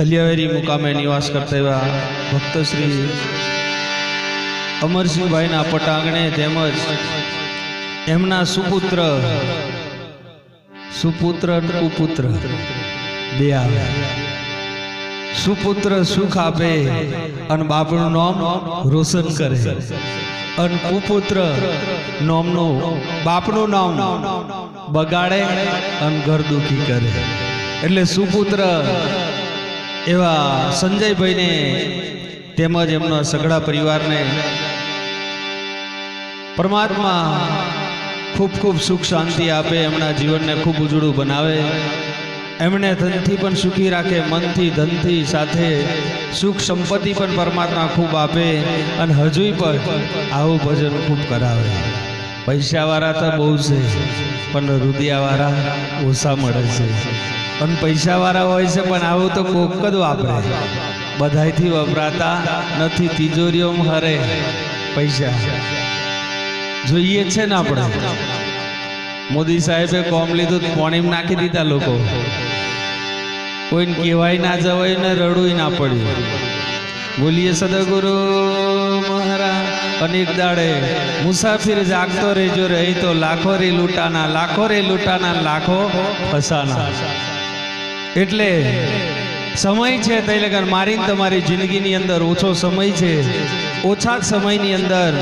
તલિયાવેરી મુકામે નિવાસ કરતા એવા ભક્ત શ્રી અમરસિંહભાઈના પટાંગણે તેમજ એમના સુપુત્ર સુપુત્ર કુપુત્ર બે આવે સુપુત્ર સુખ આપે અને બાપનું નામ રોશન કરે. અને કુપુત્ર નામનું બાપનું નામ બગાડે અને ઘર દુખી કરે. એટલે સુપુત્ર એવા સંજયભાઈને તેમજ એમના સગડા પરિવારને પરમાત્મા ખૂબ ખૂબ સુખ શાંતિ આપે, એમના જીવનને ખૂબ ઉજળું બનાવે. એમણે ધનથી પણ સુખી રાખે, મનથી ધનથી સાથે સુખ સંપત્તિ પણ પરમાત્મા ખૂબ આપે અને હજુય પણ આવું ભજન ખૂબ કરાવે. પૈસાવાળા તો બહુ છે, પણ હૃદયાવાળા ઓછા મળે છે. અને પૈસાવાળા હોય છે, પણ આવું તો કોક જ વાપરે. બધાયથી વપરાતા નથી, તિજોરીઓમાં હરે પૈસા. જોઈએ છે ને આપણે. મોદી સાહેબે કોમ લીધું, પોણીમાં નાખી દીધા લોકો. કોઈને કહેવાય ના જવાય ને રડું ના પડ્યું. બોલીએ, સદગુરુ મહારાજ, અનેક દાડે મુસાફિર જાગતો રહેજો, રહી તો લાખો રે લૂંટાના, લાખો રે લૂંટાના, લાખો ફસાના. એટલે સમય છે તે મારીને તમારી જિંદગીની અંદર ઓછો સમય છે. ઓછા જ સમયની અંદર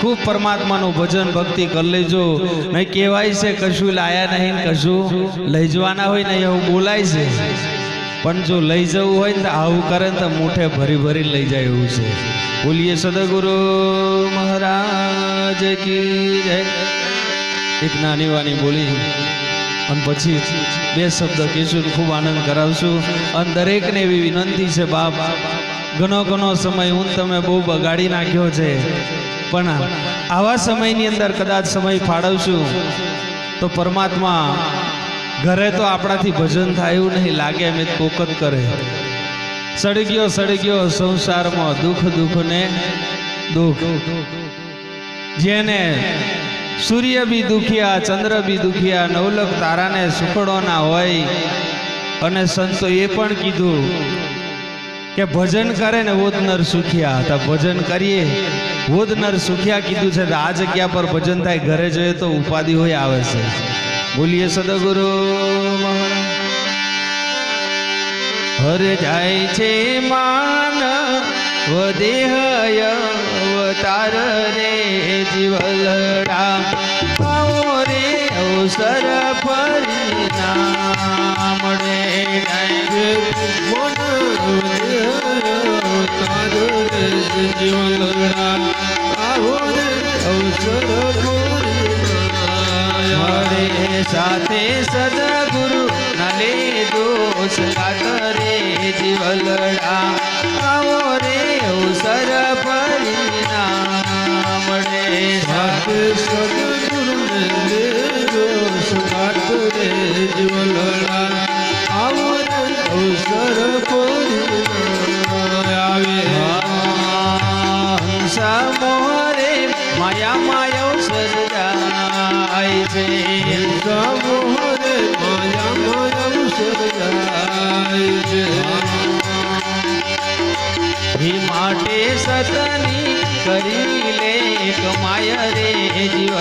ખૂબ પરમાત્માનું ભજન, ભક્તિ કરી લેજો. નહીં કહેવાય છે કશું લાયા નહીં, કશું લઈ જવાના હોય ને એવું બોલાય છે. પણ જો લઈ જવું હોય ને તો આવું કરે ને તો મૂઠે ભરી ભરી લઈ જાય એવું છે. બોલીએ સદગુરુ મહારાજ કી એક નાની વાની બોલી, અને પછી બે શબ્દ કહીશું ખૂબ આનંદ કરાવશું. અને દરેકને એવી વિનંતી છે, બાપ, ઘણો ઘણો સમય હું તમે બહુ બગાડી નાખ્યો છે. પણ આવા સમયની અંદર કદાચ સમય ફાળવશું, તો પરમાત્મા ઘરે તો આપણાથી ભજન થાય એવું નહીં, લાગે એમ એ કોક જ કરે. સળગ્યો સળગ્યો સંસારમાં દુઃખ દુઃખને દુઃખ. જેને સૂર્ય બી દુખિયા, ચંદ્ર બી દુખિયા, નવલક તારાને સુખડો ના હોય. અને સંતો એ પણ કીધું કે ભજન કરે ને વોદનર સુખિયા. તો ભજન કરીએ. વોદ નર સુખિયા કીધું છે આ જગ્યા પર ભજન થાય? ઘરે જોઈએ તો ઉપાધિ હોય આવે છે. બોલીએ, સદગુરુ હરે જાય છે માન વદેહ અવતાર રે જીવલડા આવો રે અવસર પરિણામ રે જાય મારે સાથે સદગુરુ નાલે દોષ કાતરે જીવલડા આવો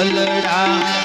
જીવલડા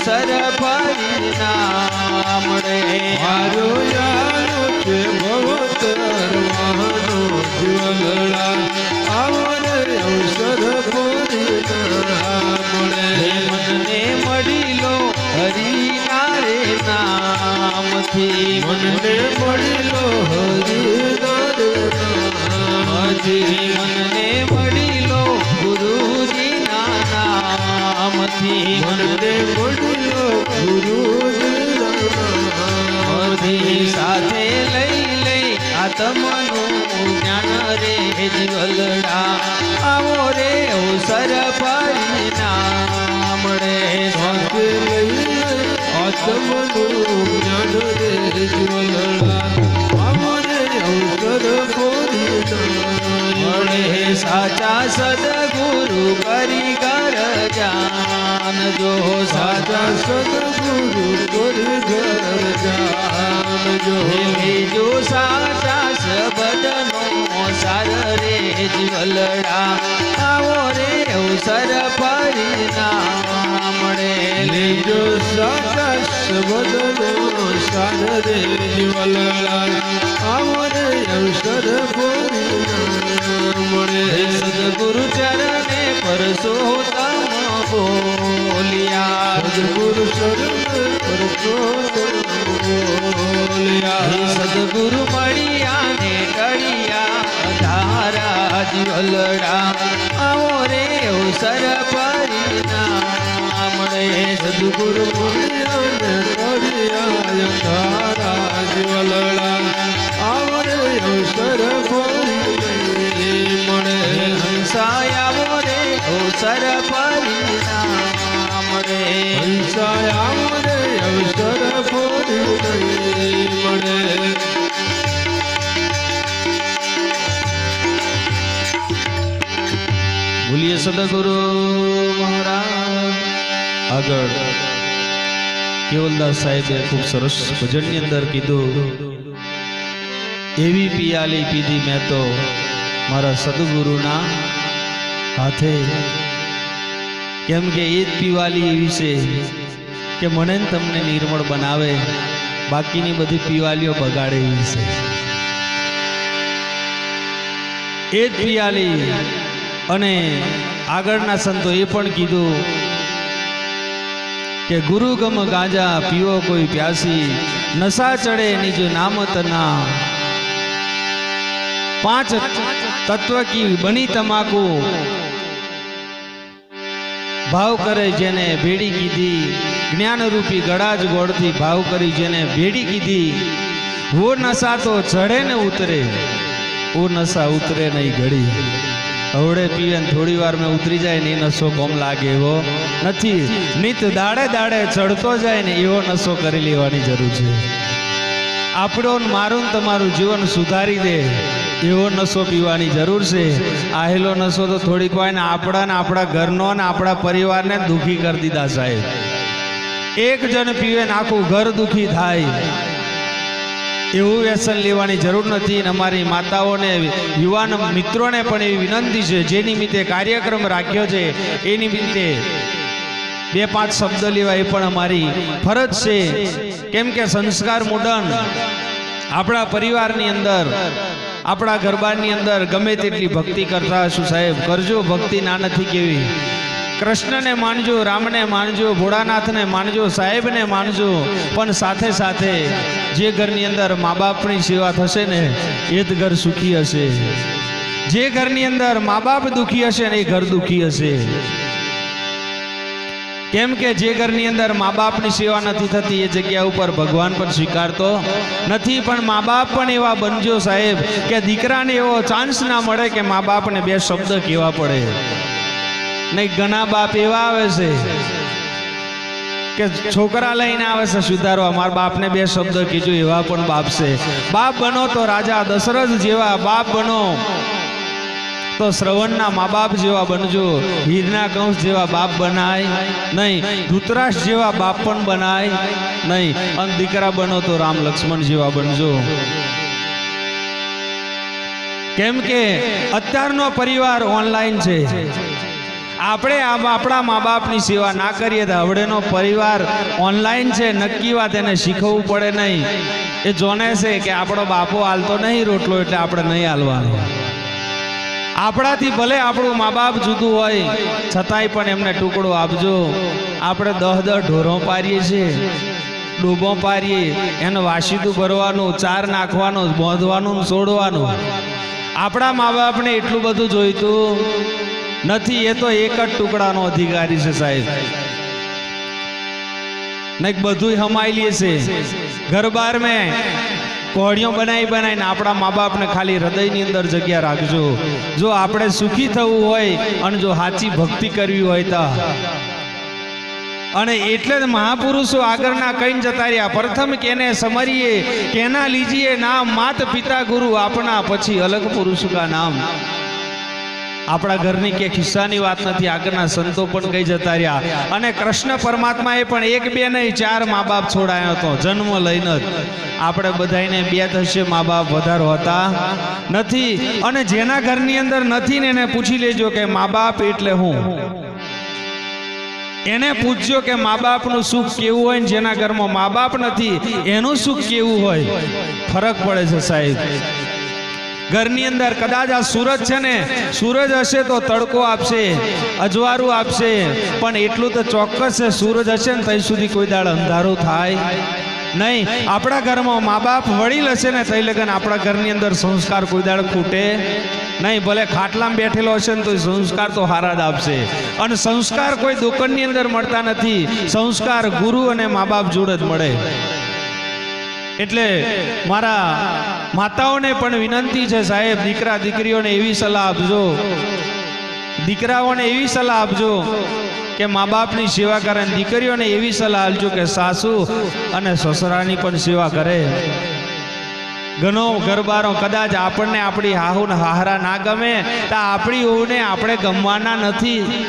અવસર પરિણામ રે મારો યારો છે ભવતર વાહનો જીવલડા આવો રે અવસર પરિણામ મળે મનને મળી લો હરિના રે નામથી મનને મળીલો હરિનાર હજી મનને મળી લો ગુરુજીના નામથી લઈ આત્મનું જ્ઞાન રે જીવલડા આવો રે અવસર પરિણામ રે. આત્મનું જ્ઞાન રે જ્વલણા અમને અવસર પોરીના મળે સાચા સદગુરુ કરી કર જાનજો સાચા સદગુરુ કરી ઘર જાનજો જો. સાચા શબ્દનો સાર રે જીવલડા આવો રે અવસર પરિણામ રે લેજો સાચા શબ્દનો સાર રે જ્વલણા અમને અવસર પોરીના મળે સદગુરુ ચરણે પરસોતમ બોલિયા સદગુરુ બોલ્યા સદગુરુ મળ્યા ને ટળિયા ધારા જીવલડા આવો રે અવસર પરિણામ સદગુરુ મુનિયાને ધારા તારા આવો રે અવસર ફરી મળે હંસાય આવો રે અવસર પરિણામ રે હંસાય આવરે અવસર ફરી મળે બોલીએ સદગુરુ મહારાજ આગળ કેવલદાસ સાહેબે ખૂબ સરસ ભજનની અંદર કીધું, એવી પિયાલી પીધી મેં તો મારા સદગુરુના હાથે. કેમ કે એ જ પીવાલી છે કે મને તમને નિર્મળ બનાવે, બાકીની બધી પીવાલીઓ બગાડે એવી છે એ જ પીવાલી અને આગળના સંતો એ પણ કીધું કે ગુરુ ગમ ગાંજા પીવો કોઈ પ્યાસી, નશા ચડે નિજ નામતના. પાંચ તત્વ કી બની તમાકુ? ભાવ કરે જેને ભેડી કીધી જ્ઞાન રૂપી ગળા જ ગોળથી ભાવ કરી જેને ભેડી કીધી, વો નશા તો ચડે ને ઉતરે ઓ નશા ઉતરે નહીં ઘડી હવડે પીવે ને થોડી વાર મેં ઉતરી જાય ને એ નશો કોમ લાગે એવો નથી. નિત દાડે દાડે ચડતો જાય ને એવો નશો કરી લેવાની જરૂર છે. આપણો મારું તમારું જીવન સુધારી દે. એવો નશો પીવાની જરૂર છે. આહેલો નશો તો થોડીક હોય ને આપણા ને આપણા ઘરનો ને આપણા પરિવારને દુખી કરી દીધા સાહેબ. એક જણ પીવે ને આખું ઘર દુખી થાય. એવું વ્યસન લેવાની જરૂર નથી અને અમારી માતાઓને, યુવાન મિત્રોને પણ એવી વિનંતી છે, જે નિમિત્તે કાર્યક્રમ રાખ્યો છે, એ નિમિત્તે બે પાંચ શબ્દ લેવા એ પણ અમારી ફરજ છે. કેમ કે સંસ્કાર મુડન આપણા પરિવારની અંદર આપણા ગરબાની અંદર ગમે તેટલી ભક્તિ કરતા હશું સાહેબ, કરજો ભક્તિ ના નથી કેવી. કૃષ્ણને માનજો, રામને માનજો, ભોળાનાથને માનજો, સાહેબને માનજો, પણ સાથે સાથે જે ઘરની અંદર મા બાપની સેવા થશે ને, એ જ ઘર સુખી હશે. જે ઘરની અંદર મા બાપ દુખી હશે ને, એ ઘર દુખી હશે. કેમ કે જે ઘરની અંદર મા બાપની સેવા નથી થતી, એ જગ્યા ઉપર ભગવાન પણ સ્વીકારતો નથી. પણ મા બાપ પણ એવા બનજો સાહેબ કે દીકરાને એવો ચાન્સ ના મળે કે મા બાપને બે શબ્દ કહેવા પડે. નહીં, ઘણા બાપ એવા આવે છે કે છોકરા લઈને આવે છે સુધારવા મારા બાપને બે શબ્દ કીધું, એવા પણ બાપ છે. બાપ બનો તો રાજા દશરથ જેવા બાપ બનો. તો શ્રવણના મા બાપ જેવા બનજો. હીરના કંસ જેવા બાપ બનાય નહીં. ધૂતરાશ જેવા બાપ પણ બનાય નહીં. અને દીકરા બનો તો રામ લક્ષ્મણ જેવા બનજો. કેમ કે અત્યારનો પરિવાર ઓનલાઈન છે. આપણે આપણા મા બાપની સેવા ના કરીએ તો હવડેનો પરિવાર ઓનલાઈન છે. નક્કી વાત એને શીખવવું પડે નહીં. એ જોને છે કે આપણો બાપો હાલતો નહીં રોટલો એટલે આપણે નહીં હાલવાનો. આપણાથી ભલે આપણું મા બાપ જુદું હોય, છતાંય પણ એમને ટુકડો આપજો. આપણે દહ દહ ઢોરો પારીએ છીએ, ડૂબો પારીએ, એને વાસીદું ભરવાનું, ચાર નાખવાનું, બોંધવાનું છોડવાનું. આપણા મા બાપને એટલું બધું જોઈતું નથી, એ તો એક જ ટુકડાનો અધિકારી છે સાહેબ. નહીં બધું હમાઈ લે છે. ઘર બાર મેં કોહડીઓ બનાવી બનાવીને આપણા મા બાપને ખાલી હૃદયની અંદર જગ્યા રાખજો. જો આપણે સુખી થવું હોય અને જો સાચી ભક્તિ કરવી હોય તો. અને એટલે જ મહાપુરુષો આગળના કહીને જતા રહ્યા, પ્રથમ કેને સમરીએ, કેના લીજીએ નામ માત પિતા ગુરુ આપના, પછી અલગ પુરુષ કા નામ. આપણા ઘરની કે ખિસ્સાની વાત નથી, આગળના સંતો પણ કહી જતા રહ્યા. અને કૃષ્ણ પરમાત્માએ પણ એક બે નહીં, ચાર મા બાપ છોડાયો હતો, જન્મ લઈને જ. આપણે બધાને બે થશે મા બાપ વધારો હતા. નથી, અને જેના ઘરની અંદર નથી ને એને પૂછી લેજો કે મા બાપ એટલે હું? એને પૂછજો કે મા બાપનું સુખ કેવું હોય ને જેના ઘરમાં મા બાપ નથી, એનું સુખ કેવું હોય? ફરક પડે છે સાહેબ. ઘરની અંદર કદાચ આ સૂરજ છે ને, સૂરજ હશે તો તડકો આપશે, અજવાળું આપશે, પણ એટલું તો ચોક્કસ છે સૂરજ હશે ને ત્યાં સુધી કોઈ દાડ અંધારું થાય નહીં. આપણા ઘરમાં મા બાપ વડીલ હશે ને તઈ લગન આપણા ઘરની અંદર સંસ્કાર કોઈ દાડ ખૂટે નહીં. ભલે ખાટલામાં બેઠેલો હશે ને તો સંસ્કાર તો હારા જ આપશે. અને સંસ્કાર કોઈ દુકાનની અંદર મળતા નથી. સંસ્કાર ગુરુ અને મા બાપ જોડે જ મળે. એટલે મારા માતાઓને પણ વિનંતી છે સાહેબ, દીકરા, દીકરીઓને એવી સલાહ આપજો. દીકરાઓને એવી સલાહ આપજો કે મા બાપની સેવા કરે દીકરીઓને એવી સલાહ આપજો કે સાસુ અને સસરાની પણ સેવા કરે. ઘણો ગરબારો કદાચ આપણને આપણી હાહુ ને હાહરા ના ગમે, તો આપણી હોને આપણે ગમવાના નથી.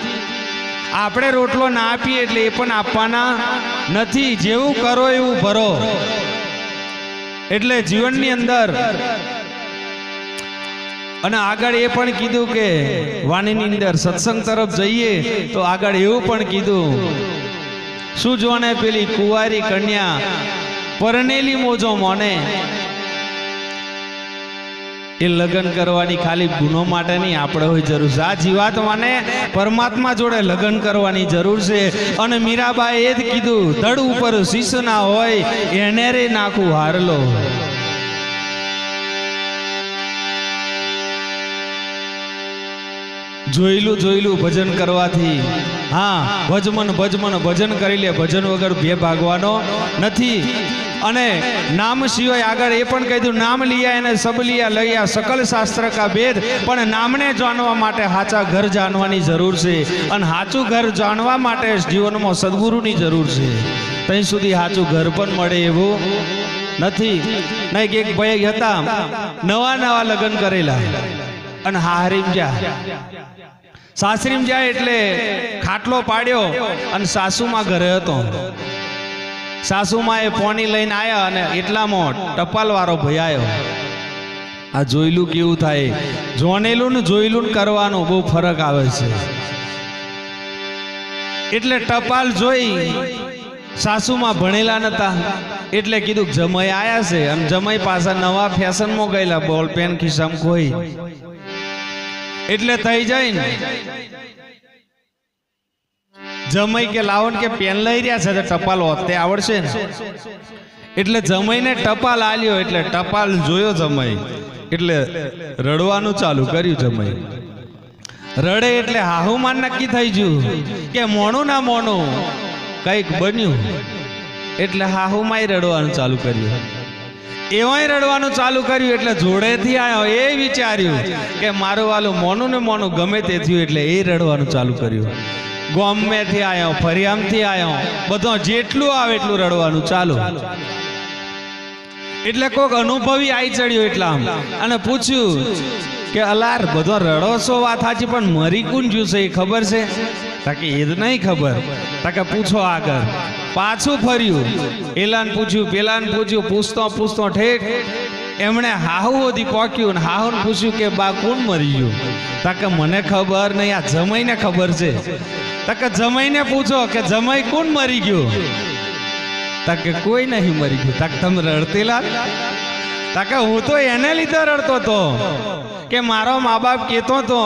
આપણે રોટલો ના આપીએ એટલે એ પણ આપવાના નથી. જેવું કરો એવું ભરો. એટલે જીવનની અંદર અને આગળ એ પણ કીધું કે વાણીની અંદર સત્સંગ તરફ જઈએ તો આગળ એવું પણ કીધું, શું જોને પેલી કુંવારી કન્યા પરણેલી મોજો મોને? એ લગ્ન કરવાની ખાલી ગુનો માટે નહીં, આપણે હોય જરૂર. છે આ જીવાત્માને પરમાત્મા જોડે લગ્ન કરવાની જરૂર છે. અને મીરાબાએ એ જ કીધું, ધડ ઉપર શીશ ના હોય, એને રે નાખું હારલો. જોઈલું જોઈલું ભજન કરવાથી, હા, ભજમન ભજમન, ભજન કરી લે. ભજન વગર બે ભાગવાનો નથી. અને નામ સિવાય આગળ એ પણ કહી દીધું નામ લિયા એને સબ લિયા સકલ શાસ્ત્ર કા ભેદ, પણ નામને જાણવા માટે સાચા ઘર જાણવાની જરૂર છે. અને સાચું ઘર જાણવા માટે જીવનમાં સદગુરુની જરૂર છે. ત્યાં સુધી સાચું ઘર પણ મળે એવું નથી. નહીં એક ભાઈ હતા, નવા નવા લગ્ન કરેલા. અને હારીમ જા સાસરીમ જાય એટલે ખાટલો પાડ્યો અને સાસુમાં ઘરે હતો. સાસુમાં એ પોણી લઈને આવ્યા અને એટલામાં ટપાલ વાળો ભાઈ આવ્યો આ જોયેલું કેવું થાય? જોનેલું ને જોયેલું ને કરવાનું બહુ ફરક આવે છે. એટલે ટપાલ જોઈ સાસુમાં ભણેલા નતા. એટલે કીધું કે જમાઈ આયા છે. અને જમય પાછા નવા ફેશનમાં ગયેલા. બોલ પેન ખિસ્સામાં કોઈ એટલે થઈ જાય ને. જમાઈ કે લાવણ કે પેન લઈ રહ્યા છે ટપાલ હોતે આવડશે ને? એટલે જમાઈને ટપાલ આલ્યો, એટલે ટપાલ જોયો જમાઈ. એટલે રડવાનું ચાલુ કર્યું જમાઈ. રડે એટલે હાહુમાન નક્કી થઈ ગયું કે મોણું ના મોણું, કંઈક બન્યું. એટલે હાહુમાય રડવાનું ચાલુ કર્યું. એવાય રડવાનું ચાલુ કર્યું એટલે જોડેથી આવ્યો એ વિચાર્યું કે મારું વાલું મોનું ને મોનું ગમે તે થયું એટલે એ રડવાનું ચાલુ કર્યું. ગોમેથી આવ્યો ફરિયામથી આવ્યો બધો જેટલું આવે એટલું રડવાનું. ચાલુ. એટલે કોક અનુભવી આવી ચડ્યો એટલા અને પૂછ્યું કે, અલાર, બધો રડો છો વાત સાચી, પણ મરી કોણ જ્યું એ ખબર છે? તાકે એ જ નહીં ખબર. તાકે પૂછો આગળ. પાછું ફર્યું. એલાને પૂછ્યું, પેલાન પૂછ્યું, પૂછતો પૂછતો ઠેઠ એમણે હાહુ સુધી પહોંચ્યું ને હાહુને પૂછ્યું કે, બા કોણ મરી ગયું? તાકે મને ખબર નહીં, આ જમાઈને ખબર છે. તાકે જમાઈને પૂછો કે જમાઈ કોણ મરી ગયું? તાકે કોઈ નહીં મરી ગયું. તાકે તમે રડતેલા તાકે હું તો એને લીધે રડતો તો. કે મારો મા બાપ કહેતો હતો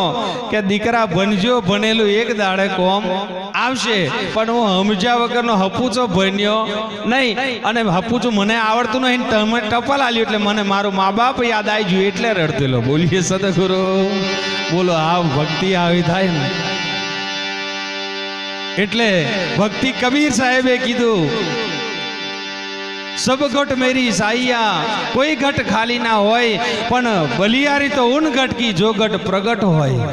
કે દીકરા ભણજો, ભણેલું એક દાડે કોમ આવશે, પણ હું સમજ્યા વગરનો હપુચો ભણ્યો નહીં. અને હપુચું મને આવડતું નહીં તમે ટપલ આલ્યું એટલે મને મારું મા બાપ યાદ આવી ગયું એટલે રડતેલો બોલીએ સદગુરુ, બોલો, આ ભક્તિ આવી થાય ને. એટલે ભક્તિ કબીર સાહેબે કીધું સબ ઘટ મેરી સાઈયા, કોઈ ઘટ ખાલી ના હોય, પણ બલિયારી તો ઉન ઘટકી જો ઘટ પ્રગટ હોય.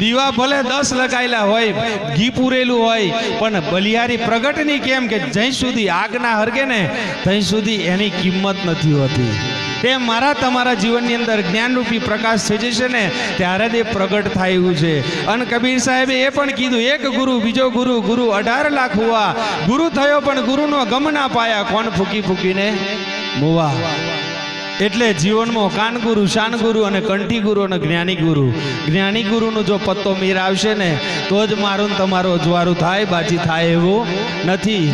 દીવા ભલે દસ લગાયેલા હોય, ઘી પૂરેલું હોય, પણ બલિયારી પ્રગટની કેમ કે જ્યાં સુધી આગ ના હરગે ને ત્યાં સુધી એની કિંમત નથી હોતી. તેમ મારા તમારા જીવનની અંદર જ્ઞાનરૂપી પ્રકાશ થઈ જશે ને ત્યારે એ પ્રગટ થાય એવું છે. અને કબીર સાહેબે એ પણ કીધું, એક ગુરુ, બીજો ગુરુ ગુરુ અઢાર લાખ હોવા. ગુરુ થયો પણ ગુરુનો ગમ ના પાયા. કોણ ફૂકી ફૂકીને મુવા? એટલે જીવનમાં કાનગુરુ શાનગુરુ અને કંઠી ગુરુ અને જ્ઞાની ગુરુ. જ્ઞાની ગુરુનો જો પત્તો મીર આવશે ને, તો જ મારું તમારું અજવાળું થાય, બાજી થાય એવું નથી.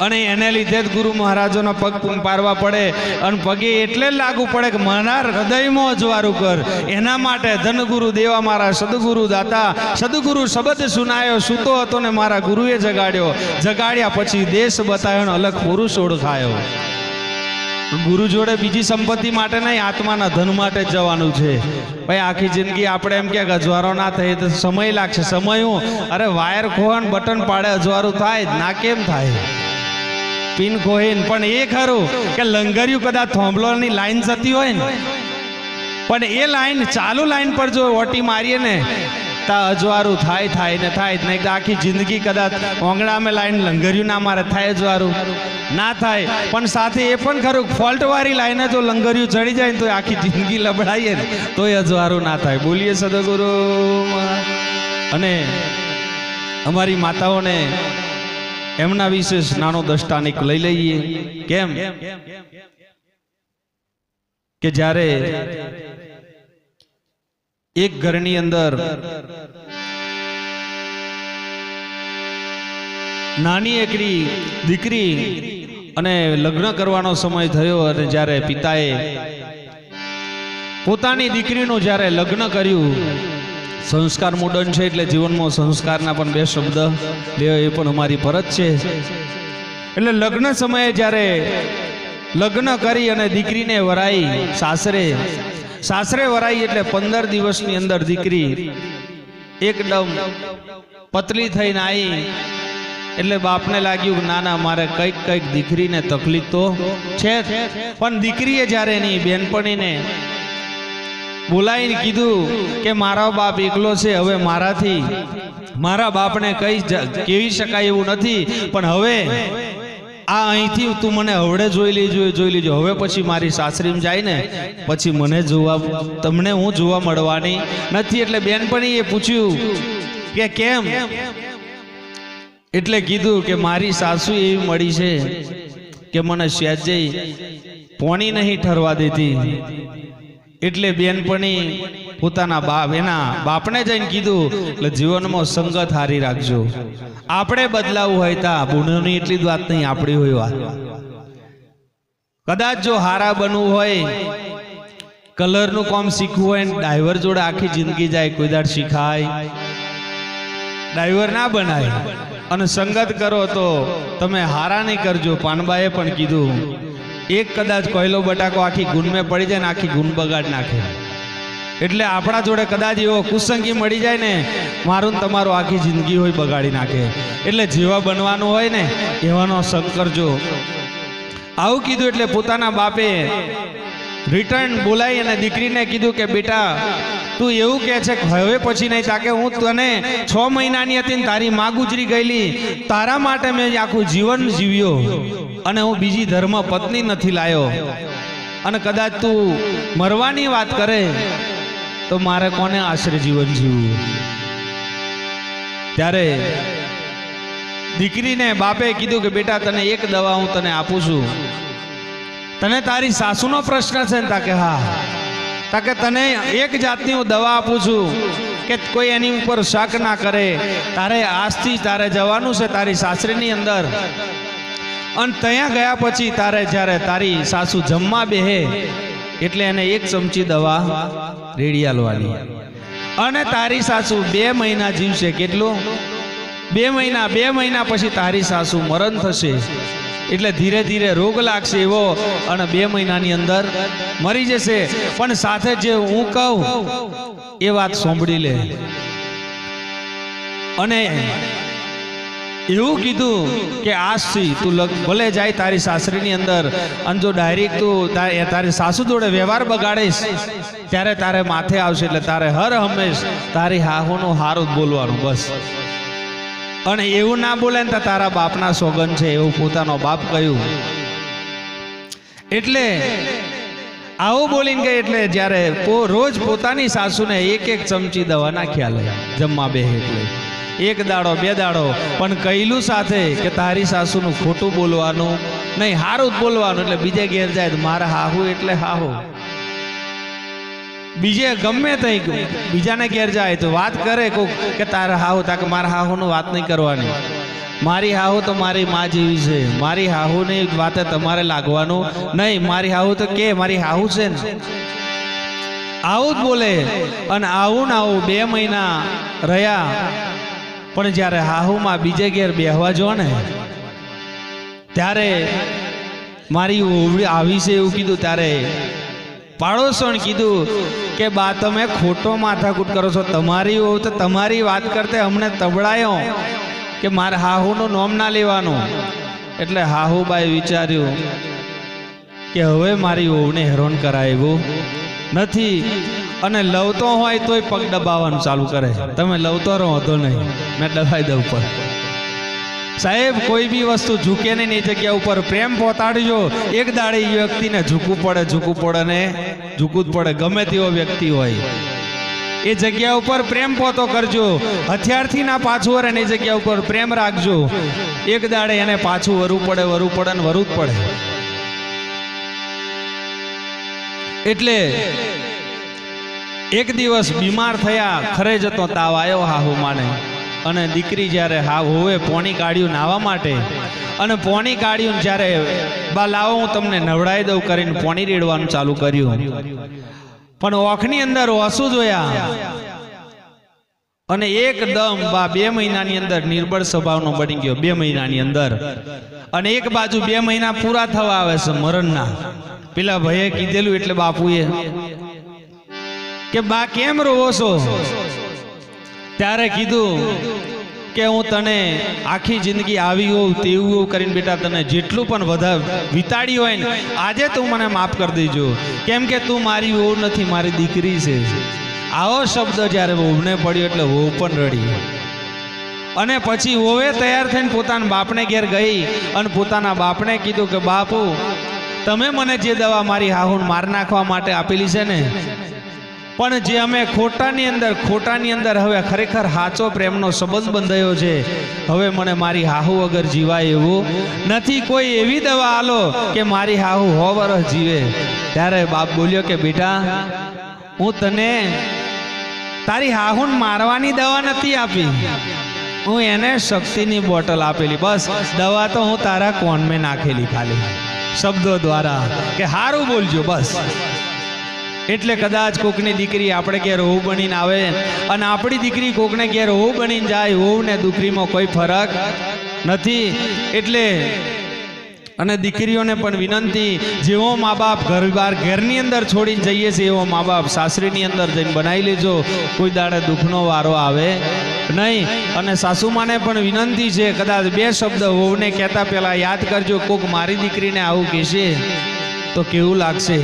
અને એને લીધે જ ગુરુ મહારાજોના પગ પારવા પડે. અને પગે એટલે જ લાગુ પડે કે મારા હૃદયમાં અજવારું કર. એના માટે ધનગુરુ દેવા મારા સદગુરુ દાતા. સદગુરુ શબ્દ સુનાયો, સૂતો હતો ને મારા ગુરુએ જગાડ્યો. જગાડ્યા પછી દેશ બતાવ્યો ને અલગ પુરુષ ઓળખાયો ગુરુ જોડે બીજી સંપત્તિ માટે નહીં, આત્માના ધન માટે જ જવાનું છે. ભાઈ, આખી જિંદગી આપણે એમ કે અજવારો ના થાય તો સમય લાગશે. સમય હું? અરે વાયર ખોવાનું બટન પાડે અજવારું થાય ના, કેમ થાય? પિન ખોહીન પણ એ ખરું કે લંગરિયું કદાચ થોંભલોની લાઈન જતી હોય ને. પણ એ લાઈન, ચાલુ લાઈન પર જો ઓટી મારીએ ને, તા અજવારું થાય થાય ને થાય તો આખી જિંદગી કદાચ ઓંગણામાં લાઈન લંગર્યું ના મારે. થાય અજવારું. ના થાય. પણ સાથે એ પણ ખરું ફોલ્ટવાળી લાઈને જો લંગરિયું ચડી જાય ને તો આખી જિંદગી લબડાઈએ ને. તોય અજવારું ના થાય. બોલીએ સદગુરુ અને અમારી માતાઓને એમના વિશે નાનો દસ્તાનિક લઈ લઈએ. કેમ? કે જ્યારે એક ઘરની અંદર નાની એકડી દીકરી અને લગ્ન કરવાનો સમય થયો અને જ્યારે પિતાએ પોતાની દીકરીનું જ્યારે લગ્ન કર્યું સંસ્કાર મૂડન છે એટલે જીવનમાં સંસ્કારના પણ બે શબ્દ લેવા એ પણ અમારી ફરજ છે એટલે લગ્ન સમયે જ્યારે લગ્ન કરી અને દીકરીને વરાઈ સાસરે સાસરે વરાઈ એટલે પંદર દિવસની અંદર દીકરી એકદમ પતલી થઈને આવી એટલે બાપને લાગ્યું કે ના ના, મારે કંઈક કંઈક દીકરીને તકલીફ તો છે. પણ દીકરીએ જ્યારે એની બેનપણીને બોલાવીને કીધું કે મારો બાપ એકલો છે, હવે મારાથી મારા બાપને જ- કેવી શકાય એવું નથી, પણ હવે આ અહીંથી તું મને હવડે જોઈ લેજો જોઈ લેજો. હવે પછી મારી સાસરીમાં જાય ને, પછી મને જોવા, તમને હું જોવા મળવાની નથી. એટલે બેનપણીએ પૂછ્યું કે કેમ? એટલે કીધું કે મારી સાસુ એવી મળી છે કે મને સહેજે પોણી નહીં ઠરવા દેતી. એટલે બેનપણી પોતાના બાપ એના બાપને જઈને કીધું, એટલે જીવનમાં સંગત હારી રાખજો. આપણે બદલાવું હોય તા બુણોની એટલી જ વાત નહીં, આપણી હોય વાત. કદાચ જો હારા બનવું હોય, કલરનું કામ શીખવું હોય ડ્રાઈવર જોડે આખી જિંદગી જાય, કોઈ દાડ શીખાય. ડ્રાઈવર ના બનાય. અને સંગત કરો તો તમે હારા નહીં કરજો. પાનબાએ પણ કીધું એક કદાચ કોયલો બટાકો આખી ગુનમે પડી જાય ને આખી ગુન બગાડ નાખે. એટલે આપણા જોડે કદાચ એવો કુસંગી મળી જાય ને, મારું તમારું આખી જિંદગી હોય બગાડી નાખે. એટલે જેવા બનવાનું હોય ને, એવાનો સંગ કરજો આવું કીધું એટલે પોતાના બાપે રિટર્ન બોલાવી અને દીકરીને કીધું કે, બેટા, તું એવું કહે છે હવે પછી નહીં તાકે હું તને છ મહિનાની હતી તારી માં ગુજરી ગયેલી. તારા માટે મેં આખું જીવન જીવ્યો અને હું બીજી ધર્મ પત્ની નથી લાયો. અને કદાચ તું મરવાની વાત કરે તો મારે કોને આશરે જીવન જીવવું? ત્યારે દીકરીને બાપે કીધું કે, બેટા, તને એક દવા હું તને આપું છું. તને તારી સાસુનો પ્રશ્ન છે ને તાકે, હા. તાકે તને એક જાતની હું દવા આપું છું કે કોઈ એની ઉપર શક ના કરે. તારે આજથી તારે જવાનું છે તારી સાસરીની અંદર. અને ત્યાં ગયા પછી તારે જ્યારે તારી સાસુ જમવા બેહે, એટલે એને એક ચમચી દવા રેડી આલવાની અને તારી સાસુ બે મહિના જીવશે, કેટલું? બે મહિના બે મહિના પછી તારી સાસુ મરણ થશે. એટલે ધીરે ધીરે રોગ લાગશે એવો અને બે મહિનાની અંદર મરી જશે. પણ સાથે જે હું કહું, એ વાત સાંભળી લે. અને એવું કીધું કે આજથી તું ભલે જાય તારી સાસરીની અંદર, અને જો ડાયરેક્ટ તું તારી સાસુ જોડે વ્યવહાર બગાડીશ, ત્યારે તારે માથે આવશે, એટલે તારે હર હંમેશ તારી હાહોનું હારું જ બોલવાનું, બસ. અને એવું ના બોલે ને તો તારા બાપના સોગન છે, એવું પોતાનો બાપ કહ્યું. એટલે આવું બોલીને ગઈ, એટલે જ્યારે રોજ પોતાની સાસુને એક એક ચમચી દવા નાખ્યા લે જમવા બે એટલે. એક દાડો, બે દાડો. પણ કહેલું સાથે કે તારી સાસુનું ખોટું બોલવાનું નહીં, હારું જ બોલવાનું, એટલે બીજે ઘેર જાય મારા હાહુ એટલે હાહુ. બીજે ગમે તઈ બીજાને ઘેર જાય તો વાત કરે કોક કે તારે હાહુ તા કે મારા હાહુનું વાત નહીં કરવાની. મારી હાહુ તો મારી માં જેવી છે. મારી હાહુની વાતે તમારે લાગવાનું નહીં. મારી હાહુ તો કે, મારી હાહુ છે ને. આવું જ બોલે. અને આવું ને આવું બે મહિના રહ્યા. પણ જ્યારે હાહુમાં બીજે ઘેર બેહવા જો ને, ત્યારે મારી આવી છે એવું કીધું. ત્યારે પાડોશણ કીધું કે બા, તમે ખોટો માથાકૂટ કરો છો. તમારી હોવ તો તમારી વાત કરતે અમને તબડાયો કે મારે હાહુનું નોમ ના લેવાનું. એટલે હાહુબાઈ વિચાર્યું કે હવે મારી વહુને હેરાન કરાવ્યું નથી અને લવતો હોય તોય પગ દબાવવાનું ચાલુ કરે. તમે લવતો રહો તો નહીં. મેં દબાઈ દઉં પર સાહેબ, કોઈ બી વસ્તુ ઝૂકે નહીં, એ જગ્યા ઉપર પ્રેમ પહોંચાડજો એક દાડે એ વ્યક્તિને ઝૂકવું પડે ઝૂકવું પડે ને ઝૂકવું જ પડે, ગમે તેવો વ્યક્તિ હોય. એ જગ્યા ઉપર પ્રેમ પોતો કરજો. હથિયારથી ના પાછું વરે એની જગ્યા ઉપર પ્રેમ રાખજો. એક દાડે એને પાછું વરવું પડે વરવું પડે ને વરવું જ પડે. એટલે એક દિવસ બીમાર થયા, ખરે જતો તાવ આવ્યો હાહુ માને અને દીકરી જ્યારે હા હોવે, પોણી કાઢ્યું નાવા માટે, અને પોણી કાઢ્યું જ્યારે, બા, લાવો, હું તમને નવડાવી દઉં, કરીને પોણી રેડવાનું ચાલુ કર્યું. પણ ઓખની અંદર ઓસુ જોયા. અને એકદમ, બા, બે મહિનાની અંદર નિર્બળ સ્વભાવનો બની ગયો, બે મહિનાની અંદર. અને એક બાજુ બે મહિના પૂરા થવા આવે છે મરણના. પેલા ભાઈએ કીધેલું એટલે બાપુએ કે, બા, કેમ રોવો છો? ત્યારે કીધું કે હું તને આખી જિંદગી આવી હોઉં, તેવું હોઉં કરીને બેટા તને જેટલું પણ વધારે વિતાડી હોય ને, આજે તું મને માફ કરી દેજો. કેમ કે તું મારી વહુ નથી, મારી દીકરી છે. આવો શબ્દ જ્યારે વહુને પડ્યો એટલે વહુ પણ રડી. અને પછી વહુએ તૈયાર થઈને પોતાના બાપને ઘેર ગઈ અને પોતાના બાપને કીધું કે, બાપુ, તમે મને જે દવા મારી હાહુન માર નાખવા માટે આપેલી છે ને પણ જે અમે ખોટાની અંદર ખોટાની અંદર હવે ખરેખર સાચો પ્રેમનો સંબંધ બંધાયો છે. હવે મને મારી હાહુ વગર જીવાય એવું નથી. કોઈ એવી દવા આલો કે મારી હાહુ હો વરસ જીવે. ત્યારે બાપ બોલ્યો કે, બેટા, હું તને તારી હાહુન મારવાની દવા નથી આપી. હું એને શક્તિની બોટલ આપેલી. બસ, દવા તો હું તારા કોનમાં નાખેલી ખાલી. શબ્દો દ્વારા કે, હારું બોલજો, બસ. એટલે કદાચ કોકની દીકરી આપણે ઘેર હોવું બનીને આવે અને આપણી દીકરી કોકને ઘેર હોવું બનીને જાય હોવું ને દીકરીમાં કોઈ ફરક નથી. એટલે અને દીકરીઓને પણ વિનંતી, જેવો મા બાપ ઘર બાર ઘરની અંદર છોડીને જઈએ છીએ, એવો મા બાપ સાસરીની અંદર જઈને બનાવી લેજો. કોઈ દાડે દુઃખનો વારો આવે નહીં. અને સાસુમાને પણ વિનંતી છે, કદાચ બે શબ્દ હોવને કહેતા પહેલાં યાદ કરજો, કોક મારી દીકરીને આવું કહેશે તો કેવું લાગશે?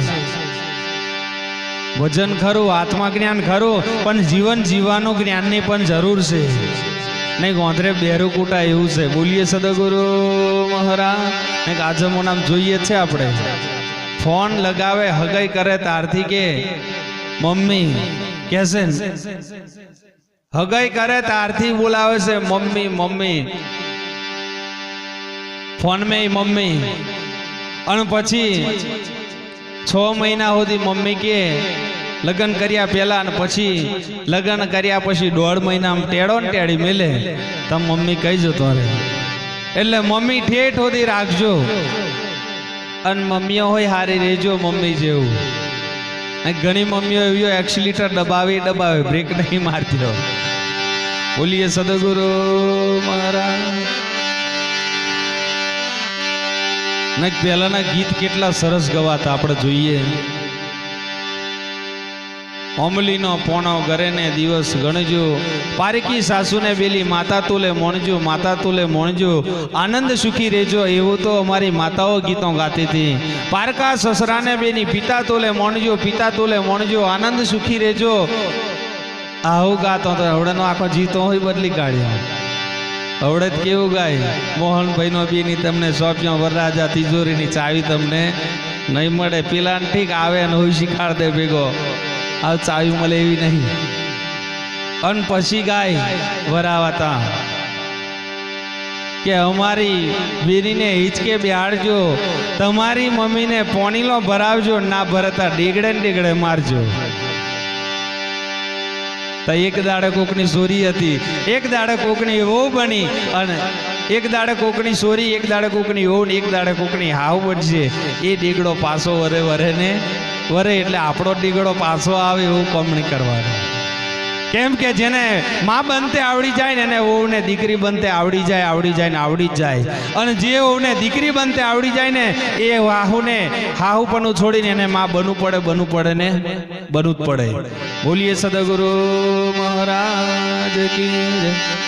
વજન ખરું, આત્મા જ્ઞાન ખરું, પણ જીવન જીવવાનું જ્ઞાનની પણ જરૂર છે. નહીં ગોંધરે બેરું કૂટા એવું છે. બોલીએ સદગુરુ મહારાજ. નહીં આજમો નામ જોઈએ છે આપણે. ફોન લગાવે, હગાઈ કરે તારથી કે, મમ્મી, કહેશે હગાઈ કરે તારથી બોલાવે છે, મમ્મી મમ્મી. ફોન મે મમ્મી. અને પછી છ મહિના સુધી મમ્મી કે લગ્ન કર્યા પહેલા અને પછી, લગ્ન કર્યા પછી દોઢ મહિના ટેડો ને ટેડી મેલે. તમ મમ્મી કહીજો જતો એટલે મમ્મી ઠેઠ સુધી રાખજો. અને મમ્મીઓ હોય હારી રહેજો મમ્મી જેવું. ઘણી મમ્મીઓ એવી એક્સિલીટર દબાવી, દબાવે બ્રેક નહીં મારતી રહો બોલીએ, સદગુરુ મહારાજ. પહેલાના ગીત કેટલા સરસ ગવાતા આપણે જોઈએ. અમલીનો પોણો ઘરેને દિવસ ગણજો. પારકી સાસુને બેલી, માતા તુલે મોણજો, માતા તુલે મોણજો. આનંદ સુખી રહેજો. એવું તો અમારી માતાઓ ગીતો ગાતી હતી. પારકા સસરાને બેની પિતા તુલે મોણજો, પિતા તુલે મોણજો, આનંદ સુખી રહેજો. આવું ગાતો તો હવડેનો આખો જીતો હોય બદલી કાઢ્યો. હવડે જ કેવું ગાય? મોહનભાઈનો બેની તમને સોંપ્યો વરરાજા તિજોરીની ચાવી તમને નહીં મળે. પેલા ઠીક આવે ને હોય શીખાડ દે ભેગો. આ ચાવી મળે એવી નહીં. અન પછી ગાય વરાવાતા. કે અમારી બેનીને હિચકે બિહાડજો, તમારી મમ્મીને પોણીલો ભરાવજો, ના ભરતા ડીગડે ને ડીગડે મારજો. તો એક દાડે કોકની સોરી હતી, એક દાડે કોકની એવો બની, અને એક દાડે કોકની સોરી, એક દાડે કોકની ને એક દાડે કોકની હાવ બનશે. એ ડીગડો પાછો વરે વરે ને વરે એટલે આપણો ડીગડો પાછો આવે એવું નહીં કરવાનું. કેમ કે જેને માં બનતે આવડી જાય ને એને વહુને દીકરી બનતે આવડી જાય આવડી જાય ને આવડી જ જાય. અને જે વહુને દીકરી બનતે આવડી જાય ને એ વાહુને હાહુપણું છોડીને એને માં બનવું પડે બનવું પડે ને બનવું જ પડે. બોલીએ સદગુરુ મહારાજ કી